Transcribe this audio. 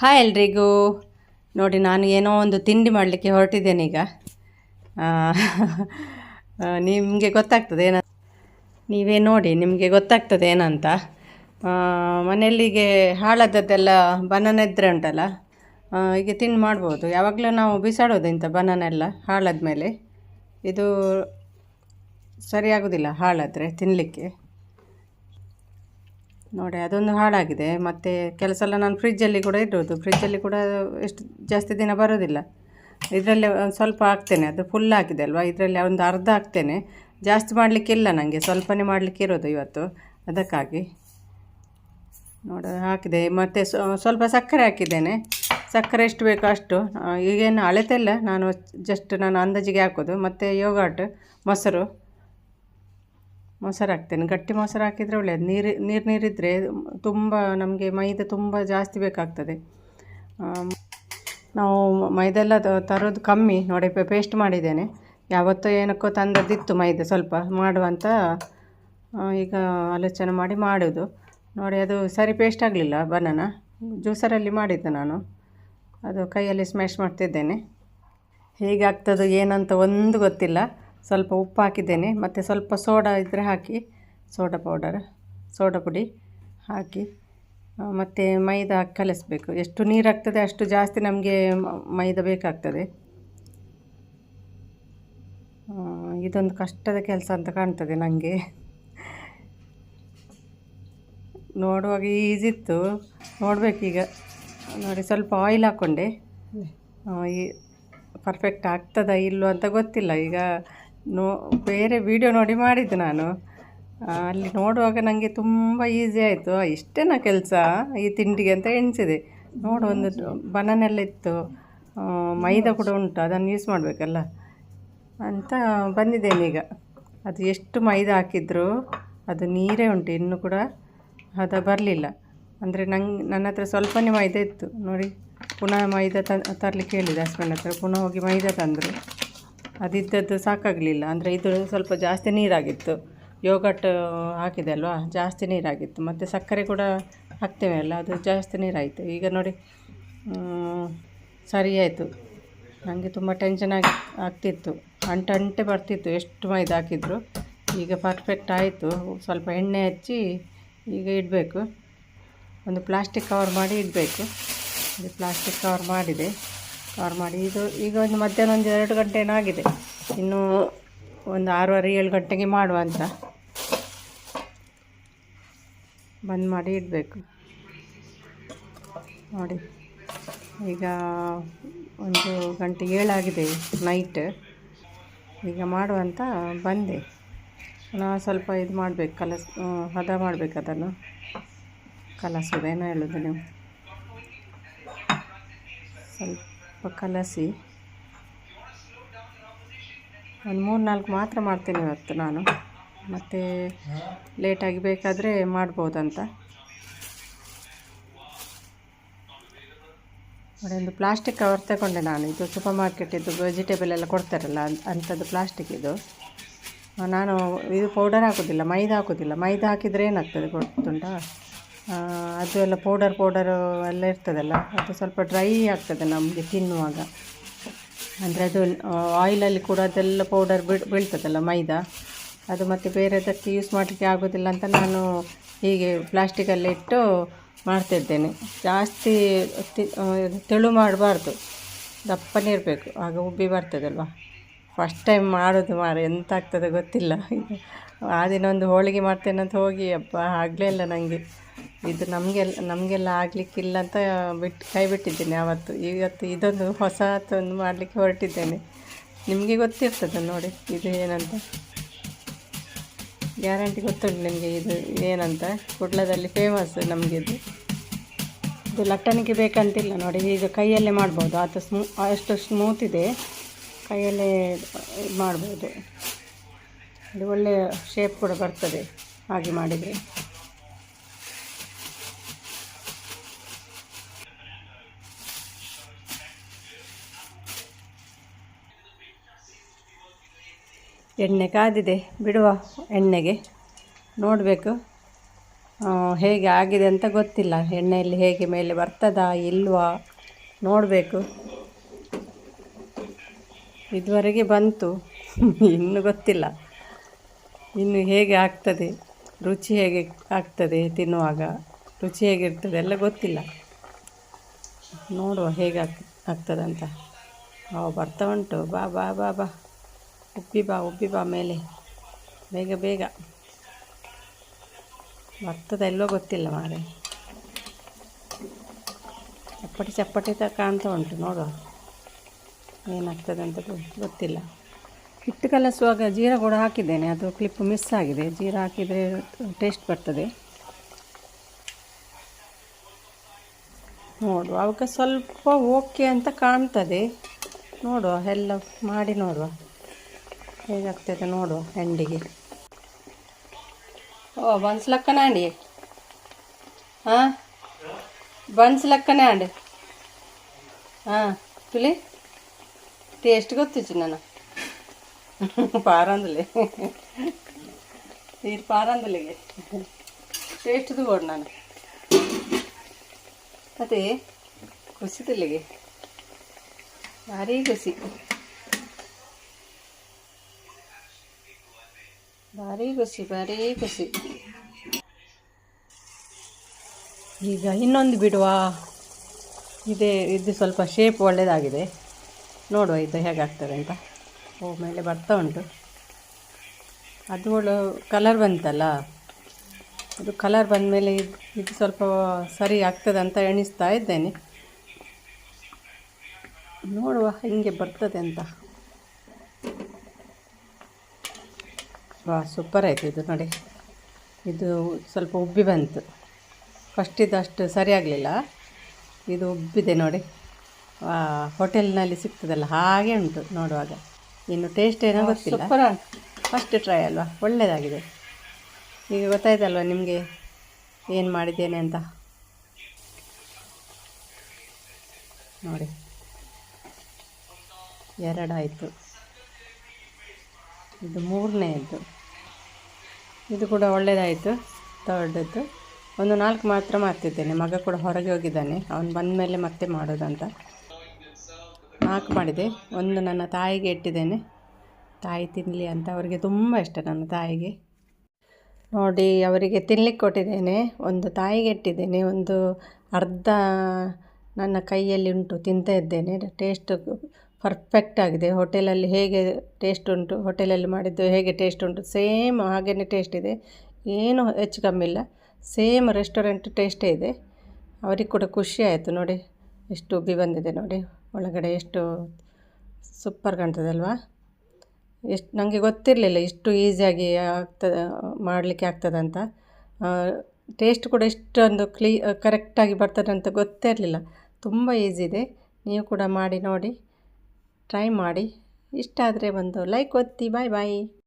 Hi ಎಲ್ರಿಗೂ. ನೋಡಿ, ನಾನು ಏನೋ ಒಂದು ತಿಂಡಿ ಮಾಡಲಿಕ್ಕೆ ಹೊರಟಿದ್ದೇನೆ ಈಗ. ನಿಮಗೆ ಗೊತ್ತಾಗ್ತದೆ ಏನ ನೀವೇ ನೋಡಿ, ನಿಮಗೆ ಗೊತ್ತಾಗ್ತದೆ ಏನಂತ. ಮನೆಯಲ್ಲಿಗೆ ಹಾಳಾದದ್ದೆಲ್ಲ ಬನಾನ ಇದ್ದರೆ ಉಂಟಲ್ಲ? ಈಗ ತಿಂಡಿ ಮಾಡ್ಬೋದು. ಯಾವಾಗಲೂ ನಾವು ಬಿಸಾಡೋದು ಇಂಥ ಬನಾನ ಎಲ್ಲ ಹಾಳಾದ್ಮೇಲೆ. ಇದು ಸರಿಯಾಗೋದಿಲ್ಲ ಹಾಳಾದರೆ ತಿನ್ನಲಿಕ್ಕೆ ನೋಡಿ, ಅದೊಂದು ಹಾಳಾಗಿದೆ. ಮತ್ತು ಕೆಲಸ ಎಲ್ಲ ನಾನು ಫ್ರಿಜ್ಜಲ್ಲಿ ಕೂಡ ಇಡೋದು ಫ್ರಿಜ್ಜಲ್ಲಿ ಕೂಡ ಎಷ್ಟು ಜಾಸ್ತಿ ದಿನ ಬರೋದಿಲ್ಲ. ಇದರಲ್ಲಿ ಒಂದು ಸ್ವಲ್ಪ ಹಾಕ್ತೇನೆ. ಅದು ಫುಲ್ ಆಗಿದೆ ಅಲ್ವಾ? ಇದರಲ್ಲಿ ಒಂದು ಅರ್ಧ ಹಾಕ್ತೇನೆ. ಜಾಸ್ತಿ ಮಾಡಲಿಕ್ಕಿಲ್ಲ ನನಗೆ ಸ್ವಲ್ಪನೇ ಮಾಡಲಿಕ್ಕೆ ಇರೋದು ಇವತ್ತು. ಅದಕ್ಕಾಗಿ. ನೋಡಿ, ಹಾಕಿದೆ. ಮತ್ತು ಸ್ವಲ್ಪ ಸಕ್ಕರೆ ಹಾಕಿದ್ದೇನೆ. ಸಕ್ಕರೆ ಎಷ್ಟು ಬೇಕೋ ಅಷ್ಟು. ಈಗೇನು ಅಳತೆಲ್ಲ ನಾನು ಜಸ್ಟ್ ನಾನು ಅಂದಾಜಿಗೆ ಹಾಕೋದು. ಮತ್ತು ಯೋಗಾಟ್ ಮೊಸರು. ಮೊಸರು ಹಾಕ್ತೇನೆ. ಗಟ್ಟಿ ಮೊಸರು ಹಾಕಿದರೆ ಒಳ್ಳೆಯದು ನೀರು ನೀರು ನೀರಿದ್ದರೆ ತುಂಬ ನಮಗೆ ಮೈದಾ ತುಂಬ ಜಾಸ್ತಿ ಬೇಕಾಗ್ತದೆ. ನಾವು ಮೈದೆಲ್ಲ ತರೋದು ಕಮ್ಮಿ. ನೋಡಿ ಪೇಸ್ಟ್ ಮಾಡಿದ್ದೇನೆ. ಯಾವತ್ತೋ ಏನಕ್ಕೋ ತಂದದ್ದಿತ್ತು ಮೈದೆ ಸ್ವಲ್ಪ ಮಾಡುವಂತ ಈಗ ಆಲೋಚನೆ ಮಾಡಿ ಮಾಡೋದು. ನೋಡಿ, ಅದು ಸರಿ ಪೇಸ್ಟ್ ಆಗಲಿಲ್ಲ ಬನಾನ ಜ್ಯೂಸರಲ್ಲಿ ಮಾಡಿದ್ದು ನಾನು. ಅದು ಕೈಯಲ್ಲಿ ಸ್ಮ್ಯಾಶ್ ಮಾಡ್ತಿದ್ದೇನೆ. ಹೇಗಾಗ್ತದೋ ಏನಂತ ಒಂದು ಗೊತ್ತಿಲ್ಲ. ಸ್ವಲ್ಪ ಉಪ್ಪು ಹಾಕಿದ್ದೇನೆ. ಮತ್ತು ಸ್ವಲ್ಪ ಸೋಡಾ ಇದ್ದರೆ ಹಾಕಿ ಸೋಡಾ ಪೌಡರ್ ಸೋಡಾ ಪುಡಿ ಹಾಕಿ ಮತ್ತು ಮೈದಾ ಕಲಿಸ್ಬೇಕು. ಎಷ್ಟು ನೀರು ಆಗ್ತದೆ ಅಷ್ಟು ಜಾಸ್ತಿ ನಮಗೆ ಮೈದಾ ಬೇಕಾಗ್ತದೆ. ಇದೊಂದು ಕಷ್ಟದ ಕೆಲಸ ಅಂತ ಕಾಣ್ತದೆ ನನಗೆ ನೋಡುವಾಗ ಇತ್ತು. ನೋಡಬೇಕೀಗ. ನೋಡಿ ಸ್ವಲ್ಪ ಆಯಿಲ್ ಹಾಕ್ಕೊಂಡೆ ಈ ಪರ್ಫೆಕ್ಟ್ ಆಗ್ತದಾ ಇಲ್ಲೋ ಅಂತ ಗೊತ್ತಿಲ್ಲ. ಈಗ ನೋ, ಬೇರೆ ವಿಡಿಯೋ ನೋಡಿ ಮಾಡಿದ್ದು ನಾನು. ಅಲ್ಲಿ ನೋಡುವಾಗ ನನಗೆ ತುಂಬ ಈಸಿ ಆಯಿತು. ಇಷ್ಟೇನ ಕೆಲಸ, ಈ ತಿಂಡಿಗೆ ಅಂತ ಎಣಿಸಿದೆ. ನೋಡು ಒಂದು ಬನಾನೆಲ್ಲ ಇತ್ತು ಮೈದಾ ಕೂಡ ಉಂಟು, ಅದನ್ನು ಯೂಸ್ ಮಾಡಬೇಕಲ್ಲ? ಅಂತ ಬಂದಿದ್ದೇನೆ ಈಗ. ಅದು ಎಷ್ಟು ಮೈದಾ ಹಾಕಿದ್ರು, ಅದು ನೀರೇ ಉಂಟು, ಇನ್ನೂ ಕೂಡ ಅದು ಬರಲಿಲ್ಲ. ಅಂದರೆ ನಂಗೆ ನನ್ನ ಹತ್ರ ಸ್ವಲ್ಪನೇ ಮೈದಾ ಇತ್ತು. ನೋಡಿ, ಪುನಃ ಮೈದಾ ತ, ತರಲಿಕ್ಕೆ ಹೇಳಿದೆ, ಹಸ್ಬೆಂಡ್ ಹತ್ರ. ಪುನಃ ಹೋಗಿ ಮೈದಾ ತಂದರು. ಅದಿದ್ದದ್ದು ಸಾಕಾಗಲಿಲ್ಲ. ಅಂದರೆ ಇದು ಸ್ವಲ್ಪ ಜಾಸ್ತಿ ನೀರಾಗಿತ್ತು. ಯೋಗಟ್ ಹಾಕಿದೆ ಅಲ್ವಾ? ಜಾಸ್ತಿ ನೀರಾಗಿತ್ತು. ಮತ್ತು ಸಕ್ಕರೆ ಕೂಡ ಹಾಕ್ತೇವೆ ಅಲ್ಲ? ಅದು ಜಾಸ್ತಿ ನೀರಾಯಿತು. ಈಗ ನೋಡಿ ಸರಿ ಆಯಿತು. ನನಗೆ ತುಂಬ ಟೆನ್ಷನ್ ಆಗಿ ಆಗ್ತಿತ್ತು. ಅಂಟಂಟೆ ಬರ್ತಿತ್ತು. ಎಷ್ಟು ಮೈದಾ ಹಾಕಿದ್ರು. ಈಗ ಪರ್ಫೆಕ್ಟ್ ಆಯಿತು. ಸ್ವಲ್ಪ ಎಣ್ಣೆ ಹಚ್ಚಿ ಈಗ ಇಡಬೇಕು. ಒಂದು ಪ್ಲಾಸ್ಟಿಕ್ ಕವರ್ ಮಾಡಿ ಇಡಬೇಕು. ಇದು ಪ್ಲಾಸ್ಟಿಕ್ ಕವರ್ ಮಾಡಿದೆ. ಕವರ್ ಮಾಡಿ. ಇದು ಈಗ ಒಂದು ಮಧ್ಯಾಹ್ನ ಒಂದು ಎರಡು ಗಂಟೆ ಏನಾಗಿದೆ? ಇನ್ನು ಒಂದು ಆರೂವರೆ, ಏಳು ಗಂಟೆಗೆ ಮಾಡುವ ಅಂತ. ಬಂದ್ ಮಾಡಿ ಇಡಬೇಕು. ನೋಡಿ. ಈಗ ಒಂದು ಗಂಟೆ ಏಳಾಗಿದೆ ನೈಟ್ ಈಗ ಮಾಡುವಂತ ಬಂದೆ. ನಾ ಸ್ವಲ್ಪ ಇದು ಮಾಡಬೇಕು, ಕಲಸ್ ಹದ ಮಾಡಬೇಕು ಅದನ್ನು. ಕಲಸೋದು, ಏನೋ ಹೇಳೋದು ನೀವು. ಸ್ವಲ್ಪ ಕಲಸಿ. ಒಂದು ಮೂರು ನಾಲ್ಕು ಮಾತ್ರ ಮಾಡ್ತೀನಿ ಇವತ್ತು ನಾನು. ಮತ್ತು ಲೇಟಾಗಿ ಬೇಕಾದರೆ ಮಾಡ್ಬೋದಂತ. ಒಂದು ಪ್ಲಾಸ್ಟಿಕ್ ಕವರ್ ತಗೊಂಡೆ ನಾನು. ಇದು ಸೂಪರ್ ಮಾರ್ಕೆಟಿದ್ದು ವೆಜಿಟೇಬಲ್ ಎಲ್ಲ ಕೊಡ್ತಾರಲ್ಲ ಅಂಥದ್ದು ಪ್ಲಾಸ್ಟಿಕ್ ಇದು. ನಾನು, ಇದು ಪೌಡರ್ ಹಾಕೋದಿಲ್ಲ, ಮೈದಾ ಹಾಕೋದಿಲ್ಲ. ಮೈದಾ ಹಾಕಿದರೆ ಏನಾಗ್ತದೆ ಗೊತ್ತುಂಟಾ? ಅದು ಎಲ್ಲ ಪೌಡರ್ ಪೌಡರು ಎಲ್ಲ ಇರ್ತದಲ್ಲ, ಅದು ಸ್ವಲ್ಪ ಡ್ರೈ ಆಗ್ತದೆ ನಮಗೆ ತಿನ್ನುವಾಗ. ಅಂದರೆ ಅದು ಆಯಿಲಲ್ಲಿ ಕೂಡ ಅದೆಲ್ಲ ಪೌಡರ್ ಬೀಳ್ ಬೀಳ್ತದಲ್ಲ ಮೈದಾ. ಅದು ಮತ್ತು ಬೇರೆದಕ್ಕೆ ಯೂಸ್ ಮಾಡಲಿಕ್ಕೆ ಆಗೋದಿಲ್ಲ ಅಂತ ನಾನು ಹೀಗೆ ಪ್ಲಾಸ್ಟಿಕಲ್ಲಿ ಇಟ್ಟು ಮಾಡ್ತಿದ್ದೇನೆ. ಜಾಸ್ತಿ ತೆಳು ಮಾಡಬಾರ್ದು. ದಪ್ಪನೇ ಇರಬೇಕು. ಆಗ ಉಬ್ಬಿ ಬರ್ತದಲ್ವ? ಫಸ್ಟ್ ಟೈಮ್ ಮಾಡೋದು ಮಾರ, ಎಂತ ಆಗ್ತದೆ ಗೊತ್ತಿಲ್ಲ. ಆ ದಿನ ಒಂದು ಹೋಳಿಗೆ ಮಾಡ್ತೇನೆ ಅಂತ ಹೋಗಿ ಅಪ್ಪ ಆಗಲೇ ಇಲ್ಲ ನನಗೆ ಇದು ನಮಗೆಲ್ಲ ನಮಗೆಲ್ಲ ಆಗಲಿಕ್ಕಿಲ್ಲ ಅಂತ ಬಿಟ್ಟು ಕೈ ಬಿಟ್ಟಿದ್ದೇನೆ ಆವತ್ತು ಇವತ್ತು ಇದೊಂದು ಹೊಸತೊಂದು ಮಾಡಲಿಕ್ಕೆ ಹೊರಟಿದ್ದೇನೆ. ನಿಮಗೆ ಗೊತ್ತಿರ್ತದೆ ನೋಡಿ ಇದು ಏನಂತ. ಗ್ಯಾರಂಟಿ ಗೊತ್ತುಂಟು ನಿಮಗೆ ಇದು ಏನಂತ? ಕುಡ್ಲದಲ್ಲಿ ಫೇಮಸ್ ನಮಗೆ ಇದು ಲಟ್ಟಣಿಗೆ ಬೇಕಂತಿಲ್ಲ ನೋಡಿ ಇದು ಕೈಯಲ್ಲೇ ಮಾಡ್ಬೋದು. ಅದು ಸ್ಮೂ, ಅಷ್ಟು ಸ್ಮೂತ್ ಇದೆ. ಕೈಯಲ್ಲೇ ಮಾಡ್ಬೋದು. ಇದು ಒಳ್ಳೆಯ ಶೇಪ್ ಕೂಡ ಬರ್ತದೆ, ಹಾಗೆ ಮಾಡಿದರೆ. ಎಣ್ಣೆ ಕಾದಿದೆ, ಬಿಡುವ ಎಣ್ಣೆಗೆ. ನೋಡಬೇಕು. ಹೇಗೆ ಆಗಿದೆ ಅಂತ ಗೊತ್ತಿಲ್ಲ. ಎಣ್ಣೆಯಲ್ಲಿ ಹೇಗೆ ಮೇಲೆ ಬರ್ತದಾ, ಇಲ್ವಾ, ನೋಡಬೇಕು. ಇದುವರೆಗೆ ಬಂತು. ಇನ್ನು ಗೊತ್ತಿಲ್ಲ. ಇನ್ನು ಹೇಗೆ ಆಗ್ತದೆ, ರುಚಿ ಹೇಗೆ ಆಗ್ತದೆ ತಿನ್ನುವಾಗ, ರುಚಿ ಹೇಗಿರ್ತದೆ ಎಲ್ಲ ಗೊತ್ತಿಲ್ಲ. ನೋಡುವ ಹೇಗೆ ಆಗ್ ಆಗ್ತದಂತ. ಅವು ಬರ್ತಾ ಉಂಟು. ಬಾ ಬಾ ಬಾ ಬಾ. ಉಬ್ಬಿ ಬಾ ಉಬ್ಬಿ ಬಾ ಮೇಲೆ. ಬೇಗ ಬೇಗ. ಬರ್ತದ ಎಲ್ಲೋ ಗೊತ್ತಿಲ್ಲ ಮಾರೆ. ಚಪ್ಪಟಿ ಚಪ್ಪಟಿ ತ ಕಾಣ್ತಾ ಉಂಟು, ನೋಡುವ. ಏನಾಗ್ತದೆ ಅಂತ ಗೊತ್ತಿಲ್ಲ. ಹಿಟ್ಟು ಕಲಸುವಾಗ ಜೀರಾ ಕೂಡ ಹಾಕಿದ್ದೇನೆ, ಅದು ಕ್ಲಿಪ್ ಮಿಸ್ ಆಗಿದೆ. ಜೀರಾ ಹಾಕಿದರೆ ಟೇಸ್ಟ್ ಬರ್ತದೆ. ನೋಡುವ, ಅವಾಗ ಸ್ವಲ್ಪ ಓಕೆ ಅಂತ ಕಾಣ್ತದೆ. ನೋಡುವ, ಎಲ್ಲ ಮಾಡಿ ನೋಡುವ. ಹೇಗಾಗ್ತದೆ ನೋಡುವ ಎಂಡಿಗೆ ಓ ಬನ್ಸ್ ಲಕ್ಕನ ಅಂಡಿ ಹಾಂ? ಬನ್ಸ್ ಲಕ್ಕನೇ ಅಂಡಿ. ಹಾಂ ತುಳಿ ಟೇಸ್ಟ್ ಗೊತ್ತಿచ్చు ನಾನು ಪಾರಂದಲೆ. ಇದು ಪಾರಂದಲಿಗೆ. ಟೇಸ್ಟ್ದು ಕೊಡು ನಾನು? ಅದೇ ಖುಷಿದಲ್ಲಿಗೆ ಭಾರಿ ಖುಷಿ. ಭಾರಿ ಖುಷಿ ಭಾರಿ ಖುಷಿ. ಈಗ ಇನ್ನೊಂದು ಬಿಡುವ. ಇದೇ, ಇದು ಸ್ವಲ್ಪ ಶೇಪ್ ಒಳ್ಳೆಯದಾಗಿದೆ ನೋಡುವ ಇದು ಹೇಗಾಗ್ತದೆ ಅಂತ. ಓ ಮೇಲೆ ಬರ್ತಾ ಉಂಟು. ಅದು ಒಳ್ಳೆ ಕಲರ್ ಬಂತಲ್ಲ. ಅದು ಕಲರ್ ಬಂದ ಮೇಲೆ ಇದು ಇದು ಸ್ವಲ್ಪ ಸರಿ ಆಗ್ತದೆ ಅಂತ ಎಣಿಸ್ತಾ ಇದ್ದೇನೆ. ನೋಡುವ, ಹಿಂಗೆ ಬರ್ತದೆ ಅಂತ. ವಾ ಸೂಪರ್ ಆಯಿತು ಇದು ನೋಡಿ. ಇದು ಸ್ವಲ್ಪ ಉಬ್ಬಿ ಬಂತು. ಫಸ್ಟ್ ಅಷ್ಟು ಸರಿ ಆಗಲಿಲ್ಲ. ಇದು ಉಬ್ಬಿದೆ ನೋಡಿ. ಹೋಟೆಲ್ನಲ್ಲಿ ಸಿಗ್ತದಲ್ಲ ಹಾಗೆ ಉಂಟು ನೋಡುವಾಗ. ಇನ್ನು ಟೇಸ್ಟ್ ಏನೋ ಗೊತ್ತಿಲ್ಲ. ಫಸ್ಟ್ ಟ್ರೈ ಅಲ್ವಾ? ಒಳ್ಳೆಯದಾಗಿದೆ ಈಗ ಗೊತ್ತಾಯ್ತಲ್ವ ನಿಮಗೆ ಏನು ಮಾಡಿದ್ದೇನೆ ಅಂತ? ನೋಡಿ. ಎರಡಾಯಿತು. ಇದು ಮೂರನೇದು ಇದು ಕೂಡ ಒಳ್ಳೆಯದಾಯಿತು ತರ್ಡದ್ದು ಒಂದು ನಾಲ್ಕು ಮಾತ್ರ ಮಾಡ್ತಿದ್ದೇನೆ. ಮಗ ಕೂಡ ಹೊರಗೆ ಹೋಗಿದ್ದಾನೆ. ಅವನು ಬಂದ ಮೇಲೆ ಮತ್ತೆ ಮಾಡೋದಂತ. ನಾಲ್ಕು ಮಾಡಿದೆ. ಒಂದು ನನ್ನ ತಾಯಿಗೆ ಇಟ್ಟಿದ್ದೇನೆ. ತಾಯಿ ತಿನ್ನಲಿ ಅಂತ ಅವರಿಗೆ ತುಂಬ ಇಷ್ಟ ನನ್ನ ತಾಯಿಗೆ. ನೋಡಿ, ಅವರಿಗೆ ತಿನ್ಲಿಕ್ಕೆ ಕೊಟ್ಟಿದ್ದೇನೆ. ಒಂದು ತಾಯಿಗೆ ಇಟ್ಟಿದ್ದೇನೆ. ಒಂದು ಅರ್ಧ ನನ್ನ ಕೈಯಲ್ಲಿ ಉಂಟು ತಿಂತಾ ಇದ್ದೇನೆ. ಟೇಸ್ಟ್ ಪರ್ಫೆಕ್ಟ್ ಆಗಿದೆ. ಹೋಟೆಲಲ್ಲಿ ಹೇಗೆ ಟೇಸ್ಟ್ ಉಂಟು, ಹೋಟೆಲಲ್ಲಿ ಮಾಡಿದ್ದು ಹೇಗೆ ಟೇಸ್ಟ್ ಉಂಟು ಸೇಮ್ ಹಾಗೆಯೇ ಟೇಸ್ಟ್ ಇದೆ. ಏನು ಹೆಚ್ಚು ಕಮ್ಮಿ ಇಲ್ಲ. ಸೇಮ್ ರೆಸ್ಟೋರೆಂಟ್ ಟೇಸ್ಟೇ ಇದೆ. ಅವರಿಗೆ ಕೂಡ ಖುಷಿ ಆಯಿತು ನೋಡಿ. ಎಷ್ಟು ಉಬ್ಬಿ ಬಂದಿದೆ ನೋಡಿ. ಒಳಗಡೆ ಎಷ್ಟು ಸೂಪರ್ ಕಾಣ್ತದಲ್ವಾ? ಎಷ್ಟು ನನಗೆ ಗೊತ್ತಿರಲಿಲ್ಲ ಇಷ್ಟು ಈಸಿಯಾಗಿ ಆಗ್ತದೆ, ಮಾಡಲಿಕ್ಕೆ ಆಗ್ತದಂತ ಟೇಸ್ಟ್ ಕೂಡ ಇಷ್ಟೊಂದು ಕ್ಲೀ ಕರೆಕ್ಟಾಗಿ ಬರ್ತದಂತ ಗೊತ್ತೇ ಇರಲಿಲ್ಲ ತುಂಬ ಈಸಿ ಇದೆ. ನೀವು ಕೂಡ ಮಾಡಿ ನೋಡಿ. ಟ್ರೈ ಮಾಡಿ. ಇಷ್ಟ ಆದರೆ ಒಂದು ಲೈಕ್ ಒತ್ತಿ. ಬಾಯ್ ಬಾಯ್.